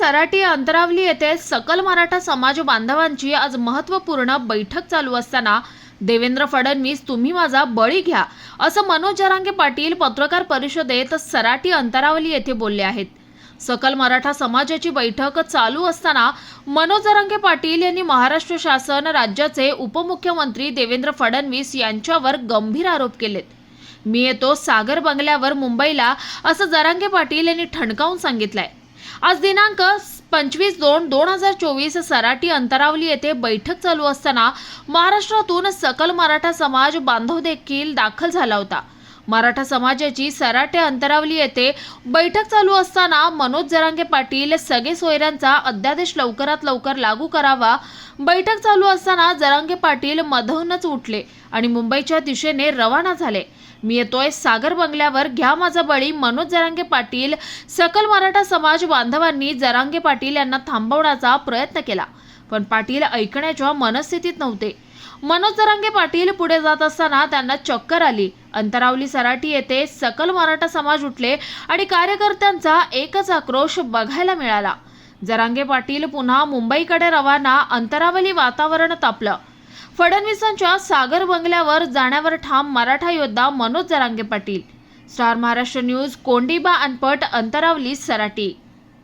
सराटी अंतरावली येथे सकल मराठा समाज बांधवांची आज महत्त्वपूर्ण बैठक चालू असताना देवेंद्र फडणवीस तुम्ही माझा बळी घ्या असं मनोज जरांगे पाटील पत्रकार परिषदेत सराटी अंतरावली येथे बोलले आहेत. सकल मराठा समाजाची बैठक चालू असताना मनोज जरांगे पाटील यांनी महाराष्ट्र शासन राज्याचे उपमुख्यमंत्री देवेंद्र फडणवीस यांच्यावर गंभीर आरोप केलेत. मी येतो सागर बंगल्यावर मुंबईला असं जरांगे पाटील यांनी ठणकावून सांगितलंय. आज दिनांक पंचवीस दोन दोन हजार चोवीस सराटी अंतरावली येथे बैठक चालू असताना महाराष्ट्रातून सकल मराठा समाज बांधव देखील दाखल झाला होता. मराठा समाजाची सराटे अंतरावली येथे बैठक चालू असताना मनोज जरांगे पाटील सगळे सोयऱ्यांचा अध्यादेश लवकरात लवकर लागू करावा. बैठक चालू असताना जरांगे पाटील मधूनच उठले आणि मुंबईच्या दिशेने रवाना झाले. मी येतोय सागर बंगल्यावर. घ्या माझा बळी. मनोज जरांगे पाटील सकल मराठा समाज बांधवांनी जरांगे पाटील यांना थांबवण्याचा प्रयत्न केला. पण पाटील ऐकण्याच्या मनस्थितीत नव्हते. मनोज जरांगे पाटील पुढे जात असताना त्यांना चक्कर आली. अंतरावली सराटी येथे सकल मराठा समाज उठले आणि कार्यकर्त्यांचा एकच आक्रोश बघायला मिळाला. जरांगे पाटील पुन्हा मुंबईकडे रवाना अंतरावली वातावरण तापलं. फडणवीसांच्या सागर बंगल्यावर जाण्यावर ठाम मराठा योद्धा Manoj Jarange Patil. Star Maharashtra news Kondiba Anpat Antarwali Sarati